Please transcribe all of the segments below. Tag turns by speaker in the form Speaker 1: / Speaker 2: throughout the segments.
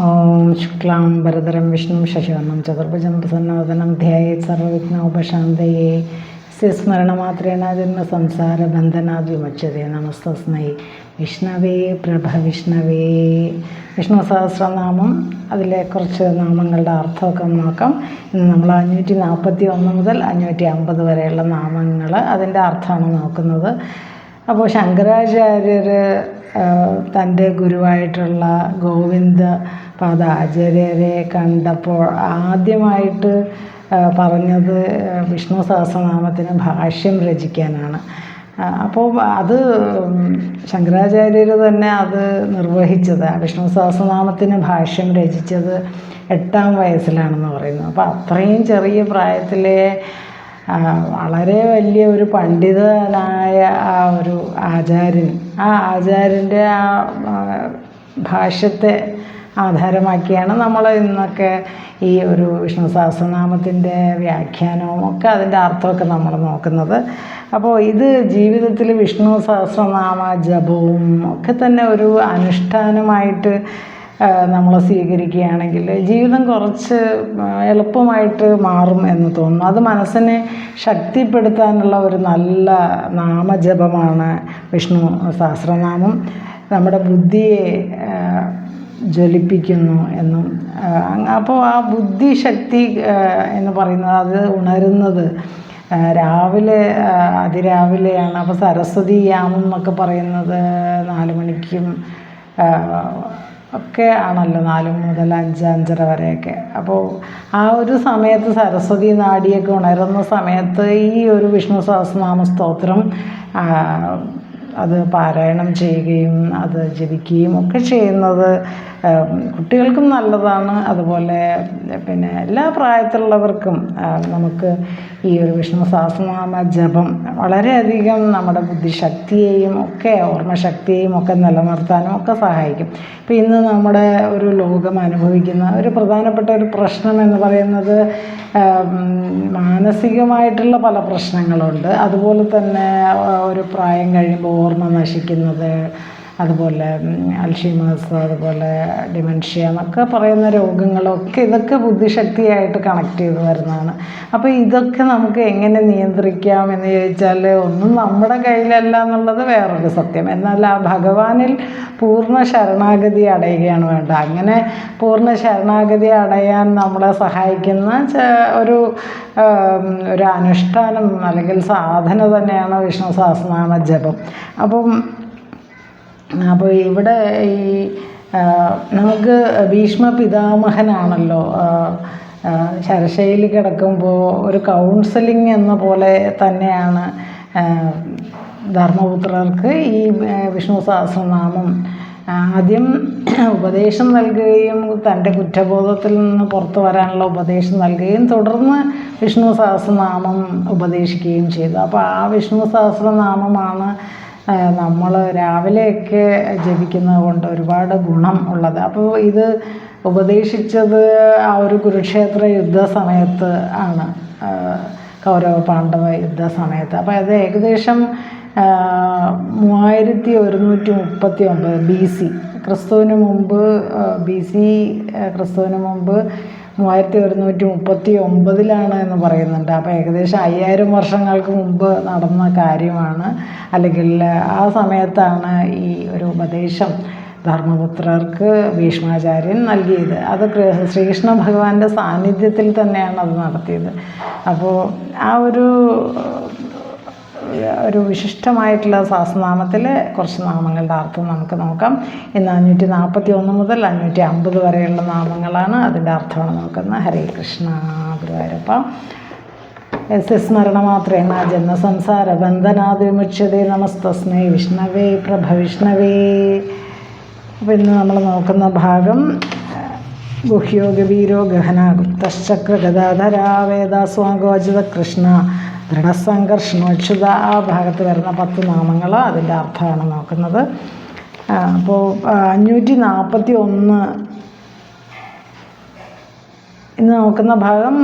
Speaker 1: ഓം ശുക്ലാം ഭരതരം വിഷ്ണു ശശിവർണം ചതുർഭുജം പ്രസന്നവദനം ധ്യായേത് സർവവിഘ്നോപശാന്തയേ സ്മരണമാത്രേണ ജന്മ സംസാര ബന്ധനാദ് വിമുച്ചതേ നമസ്തസ്മൈ. വിഷ്ണവേ പ്രഭ വിഷ്ണവേ. വിഷ്ണു സഹസ്രനാമം. അതിലെ കുറച്ച് നാമങ്ങളുടെ അർത്ഥമൊക്കെ നോക്കാം. ഇന്ന് നമ്മൾ അഞ്ഞൂറ്റി നാൽപ്പത്തി ഒന്ന് മുതൽ അഞ്ഞൂറ്റി അമ്പത് വരെയുള്ള നാമങ്ങൾ അതിന്റെ അർത്ഥമാണ് നോക്കുന്നത്. അപ്പോൾ ശങ്കരാചാര്യർ തന്റെ ഗുരുവായിട്ടുള്ള ഗോവിന്ദ പാദ ആചാര്യരെ കണ്ടപ്പോൾ ആദ്യമായിട്ട് പറഞ്ഞത് വിഷ്ണു സഹസ്രനാമത്തിന് ഭാഷ്യം രചിക്കാനാണ്. അപ്പോൾ അത് ശങ്കരാചാര്യർ തന്നെ അത് നിർവഹിച്ചത്. വിഷ്ണു സഹസ്രനാമത്തിന് ഭാഷ്യം രചിച്ചത് എട്ടാം വയസ്സിലാണെന്ന് പറയുന്നു. അപ്പോൾ അത്രയും ചെറിയ പ്രായത്തിലെ വളരെ വലിയ ഒരു പണ്ഡിതനായ ആ ഒരു ആചാര്യൻ. ആ ആചാര്യന്റെ ആ ഭാഷ്യത്തെ ആധാരമാക്കിയാണ് നമ്മൾ ഇന്നൊക്കെ ഈ ഒരു വിഷ്ണു സഹസ്രനാമത്തിന്റെ വ്യാഖ്യാനവും ഒക്കെ അതിന്റെ അർത്ഥമൊക്കെ നമ്മൾ നോക്കുന്നത്. അപ്പോൾ ഇത് ജീവിതത്തിൽ വിഷ്ണു സഹസ്രനാമ ജപവും ഒക്കെ തന്നെ ഒരു അനുഷ്ഠാനമായിട്ട് നമ്മൾ സ്വീകരിക്കുകയാണെങ്കിൽ ജീവിതം കുറച്ച് എളുപ്പമായിട്ട് മാറും എന്ന് തോന്നുന്നു. അത് മനസ്സിനെ ശക്തിപ്പെടുത്താനുള്ള ഒരു നല്ല നാമജപമാണ് വിഷ്ണു സഹസ്രനാമം. നമ്മുടെ ബുദ്ധിയെ ജ്വലിപ്പിക്കുന്നു എന്നും അപ്പോൾ ആ ബുദ്ധിശക്തി എന്ന് പറയുന്നത് അത് ഉണരുന്നത് രാവിലെ അതിരാവിലെയാണ്. അപ്പോൾ സരസ്വതി യാമം എന്നൊക്കെ പറയുന്നത് നാല് മണിക്കും ഒക്കെ ആണല്ലോ നാല് മുതൽ അഞ്ച് അഞ്ചര വരെയൊക്കെ. അപ്പോൾ ആ ഒരു സമയത്ത് സരസ്വതി നാടിയൊക്കെ ഉണരുന്ന സമയത്ത് ഈ ഒരു വിഷ്ണു സഹസ്രനാമ സ്തോത്രം അത് പാരായണം ചെയ്യുകയും അത് ജപിക്കുകയും ഒക്കെ ചെയ്യുന്നത് കുട്ടികൾക്കും നല്ലതാണ്. അതുപോലെ പിന്നെ എല്ലാ പ്രായത്തിലുള്ളവർക്കും നമുക്ക് ഈ ഒരു വിഷ്ണു സഹസ്രനാമ ജപം വളരെയധികം നമ്മുടെ ബുദ്ധിശക്തിയെയും ഒക്കെ ഓർമ്മശക്തിയെയും ഒക്കെ നിലനിർത്താനും ഒക്കെ സഹായിക്കും. ഇപ്പം ഇന്ന് നമ്മുടെ ഒരു ലോകം അനുഭവിക്കുന്ന ഒരു പ്രധാനപ്പെട്ട ഒരു പ്രശ്നം എന്ന് പറയുന്നത് മാനസികമായിട്ടുള്ള പല പ്രശ്നങ്ങളുണ്ട്. അതുപോലെ തന്നെ ഒരു പ്രായം കഴിയുമ്പോൾ ഓർമ്മ നശിക്കുന്നത് അതുപോലെ അൽഷിമേഴ്സ് അതുപോലെ ഡിമെൻഷ്യ എന്നൊക്കെ പറയുന്ന രോഗങ്ങളൊക്കെ ഇതൊക്കെ ബുദ്ധിശക്തിയായിട്ട് കണക്ട് ചെയ്ത് വരുന്നതാണ്. അപ്പോൾ ഇതൊക്കെ നമുക്ക് എങ്ങനെ നിയന്ത്രിക്കാം എന്ന് ചോദിച്ചാൽ ഒന്നും നമ്മുടെ കയ്യിലല്ല എന്നുള്ളത് വേറൊരു സത്യം. എന്നാൽ ആ ഭഗവാനിൽ പൂർണ ശരണാഗതി അടയുകയാണ് വേണ്ടത്. അങ്ങനെ പൂർണ ശരണാഗതി അടയാൻ നമ്മളെ സഹായിക്കുന്ന ഒരു ഒരു അനുഷ്ഠാനം അല്ലെങ്കിൽ സാധന തന്നെയാണ് വിഷ്ണു സഹസ്രനാമ ജപം. അപ്പം അപ്പോൾ ഇവിടെ ഈ നമുക്ക് ഭീഷ്മ പിതാമഹനാണല്ലോ ശരശയിൽ കിടക്കുമ്പോൾ ഒരു കൗൺസിലിംഗ് എന്ന പോലെ തന്നെയാണ് ധർമ്മപുത്രർക്ക് ഈ വിഷ്ണു സഹസ്രനാമം. ആദ്യം ഉപദേശം നൽകുകയും തന്റെ കുറ്റബോധത്തിൽ നിന്ന് പുറത്തു വരാനുള്ള ഉപദേശം നൽകുകയും തുടർന്ന് വിഷ്ണു സഹസ്രനാമം ഉപദേശിക്കുകയും ചെയ്തു. അപ്പോൾ ആ വിഷ്ണു സഹസ്രനാമമാണ് നമ്മൾ രാവിലെയൊക്കെ ജപിക്കുന്നത് കൊണ്ട് ഒരുപാട് ഗുണം ഉള്ളത്. അപ്പോൾ ഇത് ഉപദേശിച്ചത് ആ ഒരു കുരുക്ഷേത്ര യുദ്ധ സമയത്ത് ആണ് കൗരവ പാണ്ഡവ യുദ്ധ സമയത്ത് അപ്പോൾ അത് ഏകദേശം മൂവായിരത്തി ഒരുന്നൂറ്റി മുപ്പത്തി ഒമ്പത് ബി സി. ക്രിസ്തുവിന് മുമ്പ് ബി സി ക്രിസ്തുവിന് മുമ്പ് മൂവായിരത്തി ഒരുന്നൂറ്റി മുപ്പത്തി ഒമ്പതിലാണ് എന്ന് പറയുന്നുണ്ട്. അപ്പോൾ ഏകദേശം അയ്യായിരം വർഷങ്ങൾക്ക് മുമ്പ് നടന്ന കാര്യമാണ്. അല്ലെങ്കിൽ ആ സമയത്താണ് ഈ ഒരു ഉപദേശം ധർമ്മപുത്രർക്ക് ഭീഷ്മാചാര്യൻ നൽകിയത്. അത് ശ്രീകൃഷ്ണ ഭഗവാന്റെ സാന്നിധ്യത്തിൽ തന്നെയാണ് അത് നടത്തിയത്. അപ്പോൾ ആ ഒരു ഒരു വിശിഷ്ടമായിട്ടുള്ള സഹസ്രനാമത്തിൽ കുറച്ച് നാമങ്ങളുടെ അർത്ഥം നമുക്ക് നോക്കാം. ഇന്ന് അഞ്ഞൂറ്റി നാൽപ്പത്തി ഒന്ന് മുതൽ അഞ്ഞൂറ്റി അമ്പത് വരെയുള്ള നാമങ്ങളാണ് അതിന്റെ അർത്ഥമാണ് നോക്കുന്നത്. ഹരേ കൃഷ്ണ ഗുരുവായൂരപ്പ. സ്മരണമാത്രേണ ജന്മസംസാര ബന്ധനാദ് വിമുച്ചതേ നമസ്തസ്മേ വിഷ്ണവേ പ്രഭ വിഷ്ണവേ അപ്പോൾ ഇന്ന് നമ്മൾ നോക്കുന്ന ഭാഗം ഗുഹ്യോ ഗഭീരോ ഗഹന ഗുപ്തശ്ചക്ര ഗദാധരാ വേദാസ്വാഗോചിത കൃഷ്ണ ദൃഢസംഘർഷണോച്യുത ആ ഭാഗത്ത് വരുന്ന പത്ത് നാമങ്ങൾ അതിന്റെ അർത്ഥമാണ് നോക്കുന്നത്. അപ്പോൾ അഞ്ഞൂറ്റി നാൽപ്പത്തി ഒന്ന് ഇന്ന് നോക്കുന്ന ഭാഗം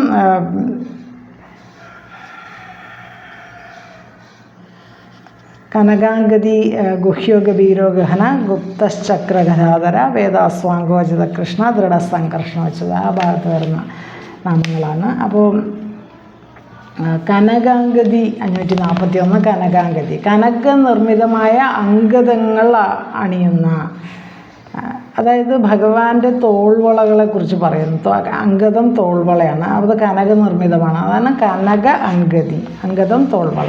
Speaker 1: കനകാംഗതി ഗുഹ്യോഗ ഗുഹ്യോ ഗഭീരോ ഗഹന ഗുപ്തശ്ചക്രഗതാധര വേദാസ്വാങ്കോചിത കൃഷ്ണ ദൃഢസംകർഷണോചിത ആ ഭാഗത്ത് വരുന്ന നാമങ്ങളാണ്. അപ്പോൾ കനകാംഗതി അഞ്ഞൂറ്റി നാൽപ്പത്തി ഒന്ന് കനകാംഗതി. കനക നിർമ്മിതമായ അംഗതങ്ങൾ അണിയുന്ന അതായത് ഭഗവാന്റെ തോൾവളകളെ കുറിച്ച് പറയുന്നു. അംഗതം തോൾവളയാണ്. അത് കനക നിർമ്മിതമാണ് അതാണ് കനക അങ്കതി അംഗതം തോൾവള.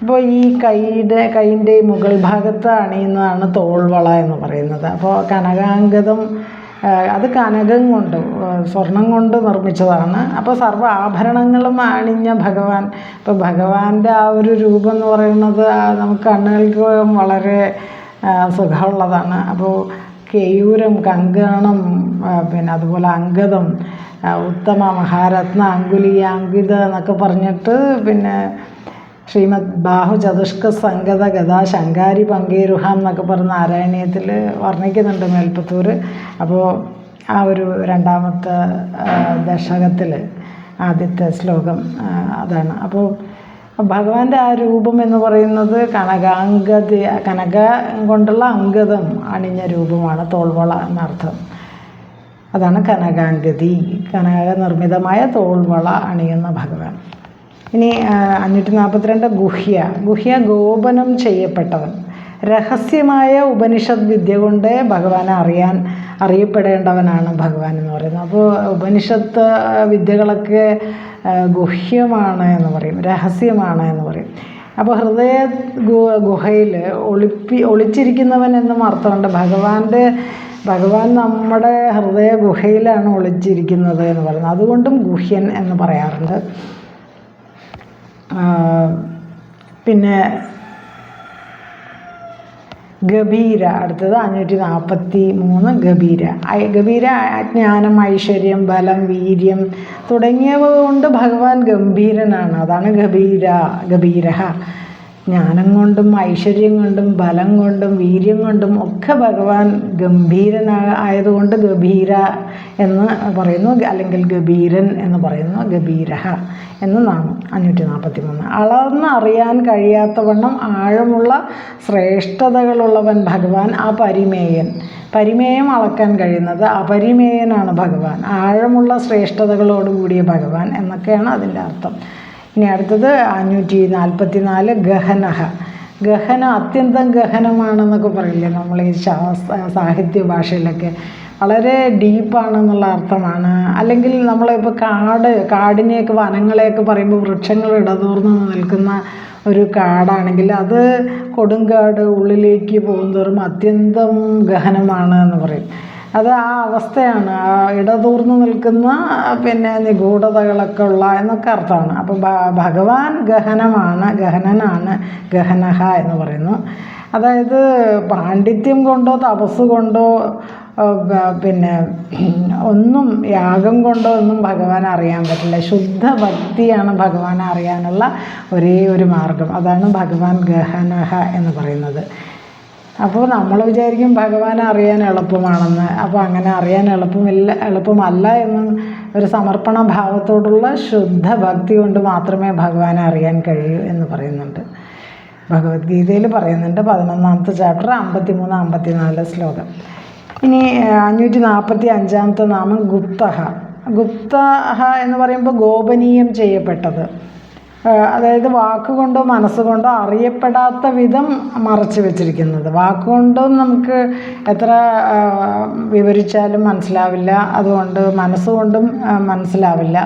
Speaker 1: അപ്പോൾ ഈ കൈയുടെ കൈന്റെ മുകൾ ഭാഗത്ത് അണിയുന്നതാണ് തോൾവള എന്ന് പറയുന്നത്. അപ്പോൾ കനകാംഗതം അത് കനകം കൊണ്ട് സ്വർണം കൊണ്ട് നിർമ്മിച്ചതാണ്. അപ്പോൾ സർവ ആഭരണങ്ങളും അണിഞ്ഞ ഭഗവാൻ. ഇപ്പോൾ ഭഗവാന്റെ ആ ഒരു രൂപം എന്ന് പറയുന്നത് നമുക്ക് കണ്ണുകൾക്ക് വളരെ സുഖമുള്ളതാണ്. അപ്പോൾ കേയൂരം കങ്കണം പിന്നെ അതുപോലെ അങ്കദം ഉത്തമ മഹാരത്ന അങ്കുലി അങ്കിത എന്നൊക്കെ പറഞ്ഞിട്ട് പിന്നെ ശ്രീമദ് ബാഹു ചതുഷ്ക സംഗത ഗതാ ശങ്കാരി പങ്കേരുഹാം എന്നൊക്കെ പറഞ്ഞ നാരായണീയത്തിൽ വർണിക്കുന്നുണ്ട് മേൽപ്പത്തൂർ അപ്പോൾ ആ ഒരു രണ്ടാമത്തെ ദശകത്തിൽ ആദ്യത്തെ ശ്ലോകം അതാണ്. അപ്പോൾ ഭഗവാന്റെ ആ രൂപം എന്ന് പറയുന്നത് കനകാംഗത കനക കൊണ്ടുള്ള അംഗതം അണിഞ്ഞ രൂപമാണ് തോൾവള എന്നർത്ഥം. അതാണ് കനകാംഗതി. കനക നിർമ്മിതമായ തോൾവള അണിയുന്ന ഭഗവാൻ. ഇനി അഞ്ഞൂറ്റി നാൽപ്പത്തിരണ്ട് ഗുഹ്യ. ഗുഹ്യ ഗോപനം ചെയ്യപ്പെട്ടവൻ. രഹസ്യമായ ഉപനിഷത് വിദ്യ കൊണ്ട് ഭഗവാനെ അറിയാൻ അറിയപ്പെടേണ്ടവനാണ് ഭഗവാൻ എന്ന് പറയുന്നത്. അപ്പോൾ ഉപനിഷത്ത് വിദ്യകളൊക്കെ ഗുഹ്യമാണ് എന്ന് പറയും. രഹസ്യമാണ് എന്ന് പറയും. അപ്പോൾ ഹൃദയ ഗുഹയിൽ ഒളിപ്പി ഒളിച്ചിരിക്കുന്നവൻ എന്നും അർത്ഥമുണ്ട്. ഭഗവാന്റെ ഭഗവാൻ നമ്മുടെ ഹൃദയ ഗുഹയിലാണ് ഒളിച്ചിരിക്കുന്നത് എന്ന് പറയുന്നത്. അതുകൊണ്ടും ഗുഹ്യൻ എന്ന് പറയാറുണ്ട്. പിന്നെ ഗഭീര അടുത്തത് അഞ്ഞൂറ്റി നാൽപ്പത്തി മൂന്ന് ഗഭീര ഗഭീര ജ്ഞാനം ഐശ്വര്യം ബലം വീര്യം തുടങ്ങിയവ കൊണ്ട് ഭഗവാൻ ഗംഭീരനാണ്. അതാണ് ഗഭീര ഗഭീര ജ്ഞാനം കൊണ്ടും ഐശ്വര്യം കൊണ്ടും ബലം കൊണ്ടും വീര്യം കൊണ്ടും ഒക്കെ ഭഗവാൻ ഗംഭീരനായ ആയതുകൊണ്ട് ഗഭീര എന്ന് പറയുന്നു. അല്ലെങ്കിൽ ഗഭീരൻ എന്ന് പറയുന്നു. ഗഭീര എന്ന് നാമം. അഞ്ഞൂറ്റി നാൽപ്പത്തി മൂന്ന് അളന്ന് അറിയാൻ കഴിയാത്തവണ്ണം ആഴമുള്ള ശ്രേഷ്ഠതകളുള്ളവൻ ഭഗവാൻ ആ പരിമേയൻ പരിമേയം അളക്കാൻ കഴിയുന്നത് അപരിമേയനാണ് ഭഗവാൻ. ആഴമുള്ള ശ്രേഷ്ഠതകളോടുകൂടിയ ഭഗവാൻ എന്നൊക്കെയാണ് അതിന്റെ അർത്ഥം. ഇനി അടുത്തത് അഞ്ഞൂറ്റി നാൽപ്പത്തി നാല് ഗഹനഹ. ഗഹന അത്യന്തം ഗഹനമാണെന്നൊക്കെ പറയില്ലേ നമ്മൾ ഈ സാഹിത്യ ഭാഷയിലൊക്കെ. വളരെ ഡീപ്പാണെന്നുള്ള അർത്ഥമാണ്. അല്ലെങ്കിൽ നമ്മളിപ്പോൾ കാട് കാടിനെയൊക്കെ വനങ്ങളെയൊക്കെ പറയുമ്പോൾ വൃക്ഷങ്ങൾ ഇടതൂർന്ന് നിൽക്കുന്ന ഒരു കാടാണെങ്കിൽ അത് കൊടുങ്കാട് ഉള്ളിലേക്ക് പോകുന്തോറും അത്യന്തം ഗഹനമാണ് എന്ന് പറയും. അത് ആ അവസ്ഥയാണ്. ആ ഇടതൂർന്ന് നിൽക്കുന്ന പിന്നെ നിഗൂഢതകളൊക്കെ ഉള്ള എന്നൊക്കെ അർത്ഥമാണ്. അപ്പം ഭഗവാൻ ഗഹനമാണ് ഗഹനനാണ് ഗഹനഹ എന്ന് പറയുന്നു. അതായത് പാണ്ഡിത്യം കൊണ്ടോ തപസ് കൊണ്ടോ പിന്നെ ഒന്നും യാഗം കൊണ്ടോ ഒന്നും ഭഗവാനെ അറിയാൻ പറ്റില്ല. ശുദ്ധ ഭക്തിയാണ് ഭഗവാനെ അറിയാനുള്ള ഒരേ ഒരു മാർഗം. അതാണ് ഭഗവാൻ ഗഹനഹ എന്ന് പറയുന്നത്. അപ്പോൾ നമ്മൾ വിചാരിക്കും ഭഗവാനെ അറിയാൻ എളുപ്പമാണെന്ന്. അപ്പോൾ അങ്ങനെ അറിയാൻ എളുപ്പമില്ല എളുപ്പമല്ല എന്ന് ഒരു സമർപ്പണ ഭാവത്തോടുള്ള ശുദ്ധ ഭക്തി കൊണ്ട് മാത്രമേ ഭഗവാനെ അറിയാൻ കഴിയൂ എന്ന് പറയുന്നുണ്ട്. ഭഗവത്ഗീതയിൽ പറയുന്നുണ്ട് പതിനൊന്നാമത്തെ ചാപ്റ്റർ അമ്പത്തിമൂന്ന് അമ്പത്തിനാല് ശ്ലോകം. ഇനി അഞ്ഞൂറ്റി നാൽപ്പത്തി അഞ്ചാമത്തെ നാമം ഗുപ്തഹ. ഗുപ്തഹ എന്ന് പറയുമ്പോൾ ഗോപനീയം ചെയ്യപ്പെട്ടത്. അതായത് വാക്കുകൊണ്ടോ മനസ്സുകൊണ്ടോ അറിയപ്പെടാത്ത വിധം മറച്ചു വെച്ചിരിക്കുന്നത്. വാക്കുകൊണ്ടും നമുക്ക് എത്ര വിവരിച്ചാലും മനസ്സിലാവില്ല. അതുകൊണ്ട് മനസ്സുകൊണ്ടും മനസ്സിലാവില്ല.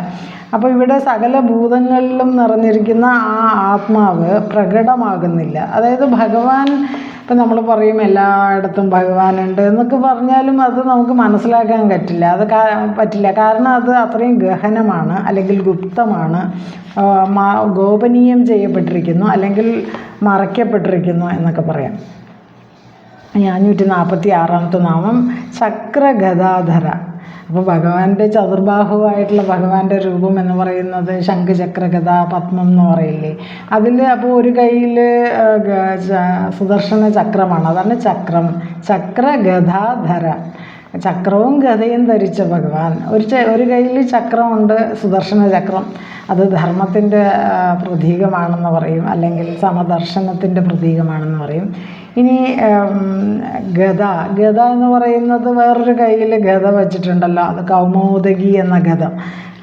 Speaker 1: അപ്പോൾ ഇവിടെ സകല ഭൂതങ്ങളിലും നിറഞ്ഞിരിക്കുന്ന ആ ആത്മാവ് പ്രകടമാകുന്നില്ല. അതായത് ഭഗവാൻ ഇപ്പം നമ്മൾ പറയും എല്ലായിടത്തും ഭഗവാനുണ്ട് എന്നൊക്കെ പറഞ്ഞാലും അത് നമുക്ക് മനസ്സിലാക്കാൻ പറ്റില്ല. അത് പറ്റില്ല. കാരണം അത് അത്രയും ഗഹനമാണ് അല്ലെങ്കിൽ ഗുപ്തമാണ്. ഗോപനീയം ചെയ്യപ്പെട്ടിരിക്കുന്നു അല്ലെങ്കിൽ മറയ്ക്കപ്പെട്ടിരിക്കുന്നു എന്നൊക്കെ പറയാം. അഞ്ഞൂറ്റി നാൽപ്പത്തി ആറാമത്തെ നാമം ചക്രഗദാധര. അപ്പോൾ ഭഗവാന്റെ ചതുർബാഹുവായിട്ടുള്ള ഭഗവാന്റെ രൂപം എന്ന് പറയുന്നത് ശംഖുചക്രകഥ പത്മം എന്ന് പറയില്ലേ. അതിൽ അപ്പോൾ ഒരു കയ്യിൽ സുദർശന ചക്രമാണ്. അതാണ് ചക്രം. ചക്ര ഗദാധര ചക്രവും ഗതയും ധരിച്ച ഭഗവാൻ. ഒരു ഒരു കയ്യിൽ ചക്രമുണ്ട് സുദർശന ചക്രം. അത് ധർമ്മത്തിന്റെ പ്രതീകമാണെന്ന് പറയും. അല്ലെങ്കിൽ സമദർശനത്തിന്റെ പ്രതീകമാണെന്ന് പറയും. ഇനി ഗദ. ഗത എന്ന് പറയുന്നത് വേറൊരു കയ്യിൽ ഗത വച്ചിട്ടുണ്ടല്ലോ. അത് കൗമോദകി എന്ന ഗത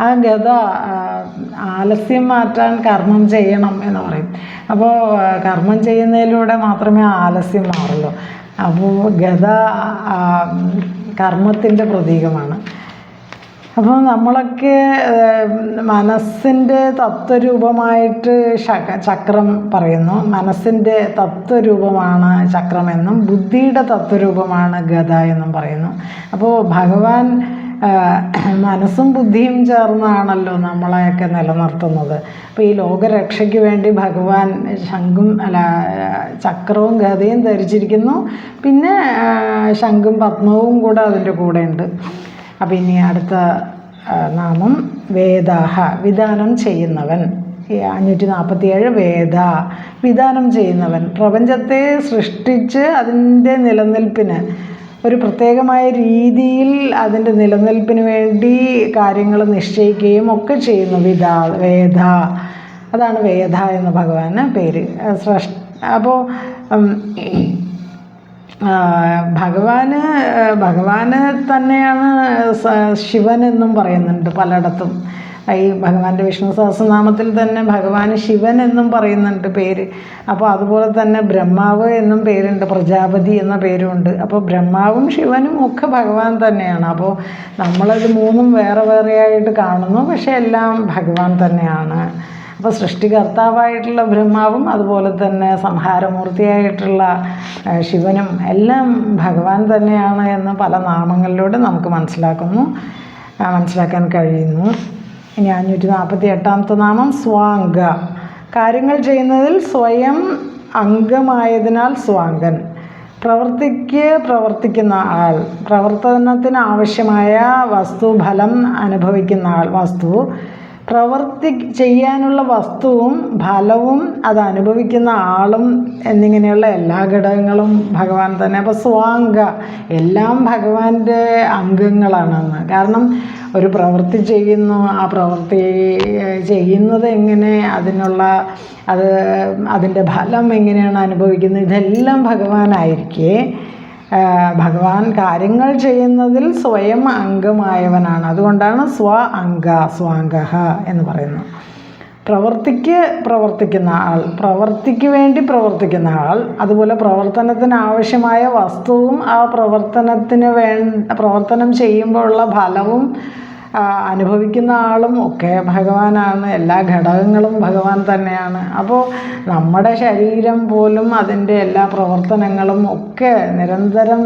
Speaker 1: ആ ഗത ആലസ്യം മാറ്റാൻ കർമ്മം ചെയ്യണം എന്ന് പറയും. അപ്പോൾ കർമ്മം ചെയ്യുന്നതിലൂടെ മാത്രമേ ആലസ്യം മാറുള്ളൂ. അപ്പോൾ ഗത കർമ്മത്തിന്റെ പ്രതീകമാണ്. അപ്പോൾ നമ്മളൊക്കെ മനസ്സിന്റെ തത്വരൂപമായിട്ട് ചക്രം പറയുന്നു. മനസ്സിന്റെ തത്വരൂപമാണ് ചക്രമെന്നും ബുദ്ധിയുടെ തത്വരൂപമാണ് ഗത എന്നും പറയുന്നു. അപ്പോൾ ഭഗവാൻ മനസ്സും ബുദ്ധിയും ചേർന്നാണല്ലോ നമ്മളെയൊക്കെ നിലനിർത്തുന്നത്. അപ്പോൾ ഈ ലോകരക്ഷയ്ക്ക് വേണ്ടി ഭഗവാൻ ശംഖും അല്ല ചക്രവും ഗതയും ധരിച്ചിരിക്കുന്നു. പിന്നെ ശംഖും പത്മവും കൂടെ അതിന്റെ കൂടെ ഉണ്ട് അപ്പം ഇനി അടുത്ത നാമം വേദാഹ വിധാനം ചെയ്യുന്നവൻ. അഞ്ഞൂറ്റി നാൽപ്പത്തിയേഴ് വേദ വിധാനം ചെയ്യുന്നവൻ. പ്രപഞ്ചത്തെ സൃഷ്ടിച്ച് അതിന്റെ നിലനിൽപ്പിന് ഒരു പ്രത്യേകമായ രീതിയിൽ അതിന്റെ നിലനിൽപ്പിന് വേണ്ടി കാര്യങ്ങൾ നിശ്ചയിക്കുകയും ഒക്കെ ചെയ്യുന്നു വിധ വേദ. അതാണ് വേദ എന്ന് ഭഗവാന് പേര്. അപ്പോൾ ഭഗവാന് ഭഗവാന് തന്നെയാണ് ശിവൻ എന്നും പറയുന്നുണ്ട് പലയിടത്തും. ഈ ഭഗവാന്റെ വിഷ്ണു സഹസ്രനാമത്തിൽ തന്നെ ഭഗവാന് ശിവൻ എന്നും പറയുന്നുണ്ട് പേര്. അപ്പോൾ അതുപോലെ തന്നെ ബ്രഹ്മാവ് എന്നും പേരുണ്ട് പ്രജാപതി എന്ന പേരുമുണ്ട്. അപ്പോൾ ബ്രഹ്മാവും ശിവനും ഒക്കെ ഭഗവാൻ തന്നെയാണ്. അപ്പോൾ നമ്മളത് മൂന്നും വേറെ വേറെയായിട്ട് കാണുന്നു പക്ഷേ എല്ലാം ഭഗവാൻ തന്നെയാണ്. അപ്പോൾ സൃഷ്ടികർത്താവായിട്ടുള്ള ബ്രഹ്മാവും അതുപോലെ തന്നെ സംഹാരമൂർത്തിയായിട്ടുള്ള ശിവനും എല്ലാം ഭഗവാൻ തന്നെയാണ് എന്ന് പല നാമങ്ങളിലൂടെ നമുക്ക് മനസ്സിലാക്കുന്നു മനസ്സിലാക്കാൻ കഴിയുന്നു. ഇനി അഞ്ഞൂറ്റി നാൽപ്പത്തി എട്ടാമത്തെ നാമം സ്വാംഗ. കാര്യങ്ങൾ ചെയ്യുന്നതിൽ സ്വയം അംഗമായതിനാൽ സ്വാംഗൻ. പ്രവൃത്തിക്ക് പ്രവർത്തിക്കുന്ന ആൾ പ്രവർത്തനത്തിന് ആവശ്യമായ വസ്തു ഫലം അനുഭവിക്കുന്ന ആൾ വസ്തു പ്രവർത്തി ചെയ്യാനുള്ള വസ്തുവും ഫലവും അത് അനുഭവിക്കുന്ന ആളും എന്നിങ്ങനെയുള്ള എല്ലാ ഘടകങ്ങളും ഭഗവാൻ തന്നെ. അപ്പോൾ സ്വാംഗ എല്ലാം ഭഗവാന്റെ അംഗങ്ങളാണെന്ന്. കാരണം ഒരു പ്രവൃത്തി ചെയ്യുന്നു ആ പ്രവൃത്തി ചെയ്യുന്നത് എങ്ങനെ അതിനുള്ള അത് അതിന്റെ ഫലം എങ്ങനെയാണ് അനുഭവിക്കുന്നത് ഇതെല്ലാം ഭഗവാനായിരിക്കേ ഭഗവാൻ കാര്യങ്ങൾ ചെയ്യുന്നതിൽ സ്വയം അംഗമായവനാണ്. അതുകൊണ്ടാണ് സ്വ അംഗ സ്വാംഗ എന്ന് പറയുന്നത്. പ്രവർത്തിക്ക് പ്രവർത്തിക്കുന്ന ആൾ പ്രവർത്തിക്ക് വേണ്ടി പ്രവർത്തിക്കുന്ന ആൾ അതുപോലെ പ്രവർത്തനത്തിന് ആവശ്യമായ വസ്തുവും ആ പ്രവർത്തനത്തിന് വേ പ്രവർത്തനം ചെയ്യുമ്പോഴുള്ള ഫലവും അനുഭവിക്കുന്ന ആളും ഒക്കെ ഭഗവാനാണ്. എല്ലാ ഘടകങ്ങളും ഭഗവാൻ തന്നെയാണ്. അപ്പോൾ നമ്മുടെ ശരീരം പോലും അതിന്റെ എല്ലാ പ്രവർത്തനങ്ങളും ഒക്കെ നിരന്തരം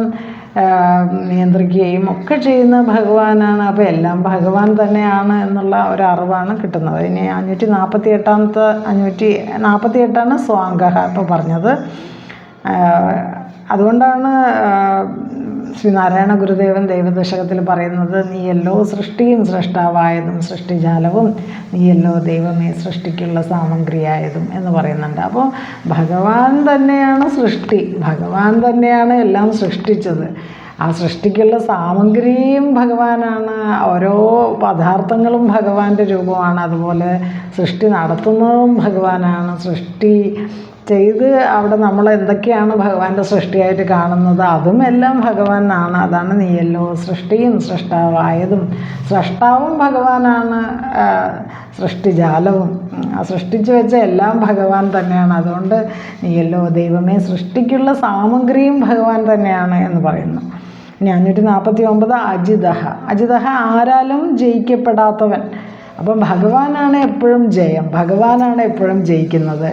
Speaker 1: നിയന്ത്രിക്കുകയും ഒക്കെ ചെയ്യുന്ന ഭഗവാനാണ്. അപ്പോൾ എല്ലാം ഭഗവാൻ തന്നെയാണ് എന്നുള്ള ഒരു അറിവാണ് കിട്ടുന്നത്. ഇനി അഞ്ഞൂറ്റി നാൽപ്പത്തി എട്ടാമത്തെ അഞ്ഞൂറ്റി നാൽപ്പത്തി എട്ടാണ് സ്വാംഗഹ ഇപ്പോൾ പറഞ്ഞത്. അതുകൊണ്ടാണ് ആ, ശ്രീനാരായണ ഗുരുദേവൻ ദൈവദശകത്തിൽ പറയുന്നത് നീയല്ലോ സൃഷ്ടിയും സൃഷ്ടാവായതും സൃഷ്ടിജാലവും നീയല്ലോ ദൈവമേ സൃഷ്ടിക്കുള്ള സാമഗ്രിയായതും എന്ന് പറയുന്നുണ്ട്. അപ്പോൾ ഭഗവാൻ തന്നെയാണ് സൃഷ്ടി. ഭഗവാൻ തന്നെയാണ് എല്ലാം സൃഷ്ടിച്ചത്. ആ സൃഷ്ടിക്കുള്ള സാമഗ്രിയും ഭഗവാനാണ്. ഓരോ പദാർത്ഥങ്ങളും ഭഗവാന്റെ രൂപമാണ്. അതുപോലെ സൃഷ്ടി നടത്തുന്നതും ഭഗവാനാണ്. സൃഷ്ടി ചെയ്ത് അവിടെ നമ്മൾ എന്തൊക്കെയാണ് ഭഗവാന്റെ സൃഷ്ടിയായിട്ട് കാണുന്നത്? അതും എല്ലാം ഭഗവാനാണ്. അതാണ് നീയല്ലോ. സൃഷ്ടിയും സൃഷ്ടാവായതും. സൃഷ്ടാവും ഭഗവാനാണ് സൃഷ്ടിജാലവും സൃഷ്ടിച്ചു വെച്ച എല്ലാം ഭഗവാൻ തന്നെയാണ്. അതുകൊണ്ട് നീയല്ലോ ദൈവമേ സൃഷ്ടിക്കുള്ള സാമഗ്രിയും ഭഗവാൻ തന്നെയാണ് എന്ന് പറയുന്നു. ഇനി അഞ്ഞൂറ്റി നാൽപ്പത്തി ഒമ്പത് അജിതഹ. അജിതഹ ആരാലും ജയിക്കപ്പെടാത്തവൻ. അപ്പം ഭഗവാനാണ് എപ്പോഴും ജയം. ഭഗവാനാണ് എപ്പോഴും ജയിക്കുന്നത്.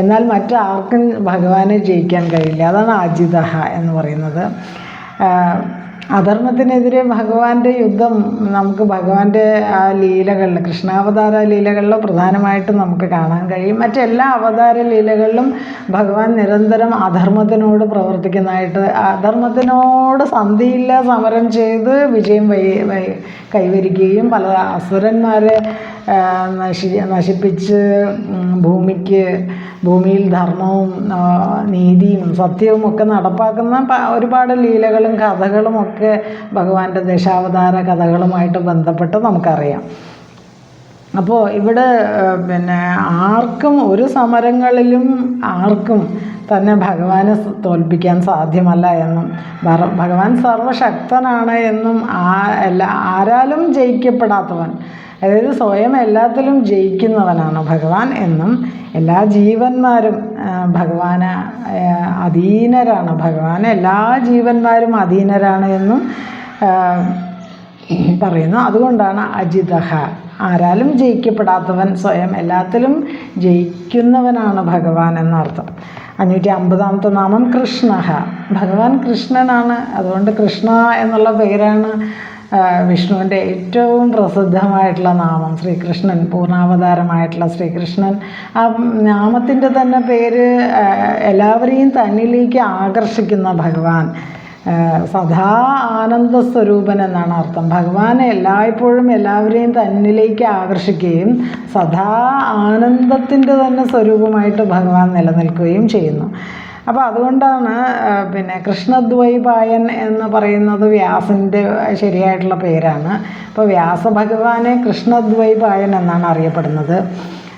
Speaker 1: എന്നാൽ മറ്റാർക്കും ഭഗവാനെ ജയിക്കാൻ കഴിയില്ല. അതാണ് അജിതഹ എന്ന് പറയുന്നത്. അധർമ്മത്തിനെതിരെ ഭഗവാന്റെ യുദ്ധം നമുക്ക് ഭഗവാന്റെ ആ ലീലകളിൽ കൃഷ്ണാവതാര ലീലകളിൽ പ്രധാനമായിട്ടും നമുക്ക് കാണാൻ കഴിയും. മറ്റെല്ലാ അവതാര ലീലകളിലും ഭഗവാൻ നിരന്തരം അധർമ്മത്തിനോട് പ്രവർത്തിക്കുന്നതായിട്ട് അധർമ്മത്തിനോട് സന്ധിയില്ല സമരം ചെയ്ത് വിജയം കൈവരിക്കുകയും പല അസുരന്മാരെ നശി നശിപ്പിച്ച് ഭൂമിക്ക് ഭൂമിയിൽ ധർമ്മവും നീതിയും സത്യവും ഒക്കെ നടപ്പാക്കുന്ന ഒരുപാട് ലീലകളും കഥകളും ഒക്കെ ഭഗവാന്റെ ദശാവതാര കഥകളുമായിട്ട് ബന്ധപ്പെട്ട് നമുക്കറിയാം. അപ്പോൾ ഇവിടെ പിന്നെ ആർക്കും ഒരു സമരങ്ങളിലും ആർക്കും തന്നെ ഭഗവാനെ തോൽപ്പിക്കാൻ സാധ്യമല്ല എന്നും ഭഗവാൻ സർവശക്തനാണ് എന്നും ആ എല്ലാ ആരാലും ജയിക്കപ്പെടാത്തവൻ അതായത് സ്വയം എല്ലാത്തിലും ജയിക്കുന്നവനാണ് ഭഗവാൻ എന്നും എല്ലാ ജീവന്മാരും ഭഗവാന് അധീനരാണ്. ഭഗവാൻ എല്ലാ ജീവന്മാരും അധീനരാണ് എന്നും പറയുന്നു. അതുകൊണ്ടാണ് അജിതഹ. ആരാലും ജയിക്കപ്പെടാത്തവൻ സ്വയം എല്ലാത്തിലും ജയിക്കുന്നവനാണ് ഭഗവാൻ എന്നർത്ഥം. അഞ്ഞൂറ്റി അമ്പതാമത്തെ നാമം കൃഷ്ണഹ. ഭഗവാൻ കൃഷ്ണനാണ്. അതുകൊണ്ട് കൃഷ്ണ എന്നുള്ള പേരാണ് വിഷ്ണുവിന്റെ ഏറ്റവും പ്രസിദ്ധമായിട്ടുള്ള നാമം ശ്രീകൃഷ്ണൻ പൂർണാവതാരമായിട്ടുള്ള ശ്രീകൃഷ്ണൻ. ആ നാമത്തിന്റെ തന്നെ പേര് എല്ലാവരെയും തന്നിലേക്ക് ആകർഷിക്കുന്ന ഭഗവാൻ. സദാ ആനന്ദ സ്വരൂപൻ എന്നാണ് അർത്ഥം. ഭഗവാൻ എല്ലായ്പ്പോഴും എല്ലാവരെയും തന്നിലേക്ക് ആകർഷിക്കുകയും സദാ ആനന്ദത്തിന്റെ തന്നെ സ്വരൂപമായിട്ട് ഭഗവാൻ നിലനിൽക്കുകയും ചെയ്യുന്നു. അപ്പോൾ അതുകൊണ്ടാണ് പിന്നെ കൃഷ്ണദ്വൈപായൻ എന്ന് പറയുന്നത് വ്യാസന്റെ ശരിയായിട്ടുള്ള പേരാണ്. അപ്പോൾ വ്യാസഭഗവാനെ കൃഷ്ണദ്വൈപായൻ എന്നാണ് അറിയപ്പെടുന്നത്.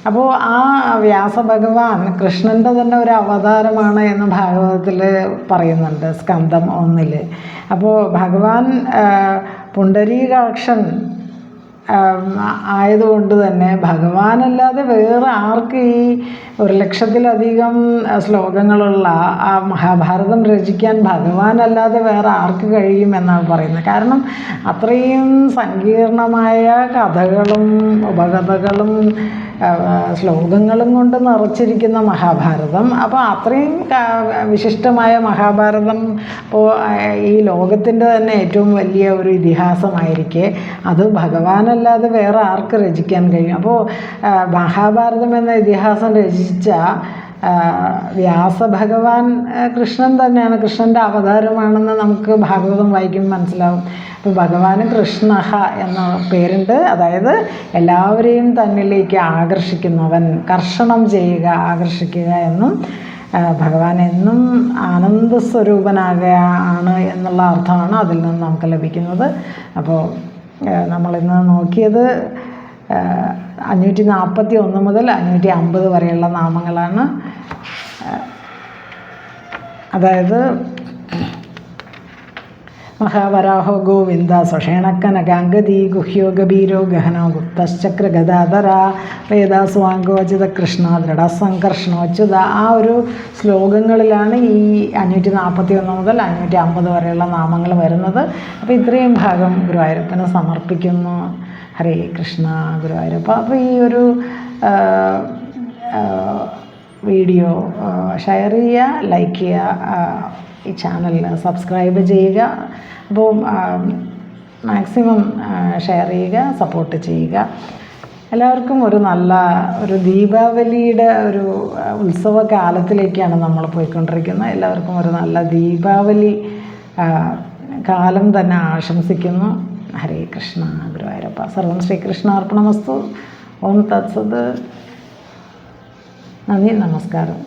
Speaker 1: അപ്പോൾ ആ വ്യാസഭഗവാൻ കൃഷ്ണന്റെ തന്നെ ഒരു അവതാരമാണ് എന്ന് ഭാഗവതത്തിൽ പറയുന്നുണ്ട് സ്കന്ധം ഒന്നിൽ അപ്പോൾ ഭഗവാൻ പുണ്ടരീകാക്ഷൻ ആയതുകൊണ്ട് തന്നെ ഭഗവാനല്ലാതെ വേറെ ആർക്ക് ഈ ഒരു ലക്ഷത്തിലധികം ശ്ലോകങ്ങളുള്ള ആ മഹാഭാരതം രചിക്കാൻ ഭഗവാനല്ലാതെ വേറെ ആർക്ക് കഴിയും എന്നാണ് പറയുന്നത്. കാരണം അത്രയും സങ്കീർണമായ കഥകളും ഉപകഥകളും ശ്ലോകങ്ങളും കൊണ്ട് നിറച്ചിരിക്കുന്ന മഹാഭാരതം. അപ്പോൾ അത്രയും വിശിഷ്ടമായ മഹാഭാരതം ഇപ്പോൾ ഈ ലോകത്തിന്റെ തന്നെ ഏറ്റവും വലിയ ഒരു ഇതിഹാസമായിരിക്കെ. അത് ഭഗവാനല്ലാതെ വേറെ ആർക്ക് രചിക്കാൻ കഴിയും? അപ്പോൾ മഹാഭാരതം എന്ന ഇതിഹാസം രചിച്ച വ്യാസഭഗവാൻ കൃഷ്ണൻ തന്നെയാണ്. കൃഷ്ണന്റെ അവതാരമാണെന്ന് നമുക്ക് ഭാഗവതം വായിക്കുമ്പോൾ മനസ്സിലാവും. അപ്പോൾ ഭഗവാൻ കൃഷ്ണ എന്ന പേരുണ്ട്. അതായത് എല്ലാവരെയും തന്നിലേക്ക് ആകർഷിക്കുന്നവൻ കർഷണം ചെയ്യുക ആകർഷിക്കുക എന്നും ഭഗവാൻ എന്നും ആനന്ദ സ്വരൂപനാകുകയാണ് എന്നുള്ള അർത്ഥമാണ് അതിൽ നിന്ന് നമുക്ക് ലഭിക്കുന്നത്. അപ്പോൾ നമ്മളിന്ന് നോക്കിയത് അഞ്ഞൂറ്റി നാൽപ്പത്തി ഒന്ന് മുതൽ അഞ്ഞൂറ്റി അമ്പത് വരെയുള്ള നാമങ്ങളാണ്. അതായത് മഹാവരാഹോ ഗോവിന്ദ സ്വഷേണക്കനകാംഗതി ഗുഹ്യോ ഗഭീരോ ഗഹനോ ഗുപ്തശ്ചക്ര ഗദാധര വേദാസ്വാങ്കോചിത കൃഷ്ണ ദൃഢസംകർഷണോച്യുത ആ ഒരു ശ്ലോകങ്ങളിലാണ് ഈ അഞ്ഞൂറ്റി നാൽപ്പത്തി ഒന്ന് മുതൽ അഞ്ഞൂറ്റി അമ്പത് വരെയുള്ള നാമങ്ങൾ വരുന്നത്. അപ്പോൾ ഇത്രയും ഭാഗം ഗുരുവായൂരപ്പന് സമർപ്പിക്കുന്നു. ഹരേ കൃഷ്ണ ഗുരുവായൂരപ്പ. അപ്പോൾ ഈ ഒരു വീഡിയോ ഷെയർ ചെയ്യുക ലൈക്ക് ചെയ്യുക ഈ ചാനൽ സബ്സ്ക്രൈബ് ചെയ്യുക. അപ്പോൾ മാക്സിമം ഷെയർ ചെയ്യുക സപ്പോർട്ട് ചെയ്യുക. എല്ലാവർക്കും ഒരു നല്ല ഒരു ദീപാവലിയുടെ ഒരു ഉത്സവ കാലത്തിലേക്കാണ് നമ്മൾ പോയിക്കൊണ്ടിരിക്കുന്നത്. എല്ലാവർക്കും ഒരു നല്ല ദീപാവലി കാലം തന്നെ ആശംസിക്കുന്നു. ഹരേ കൃഷ്ണ ഗുരുവായൂരപ്പ. സർവം ശ്രീകൃഷ്ണ അർപ്പണമസ്തു ഓം തത്സത്. നന്ദി നമസ്കാരം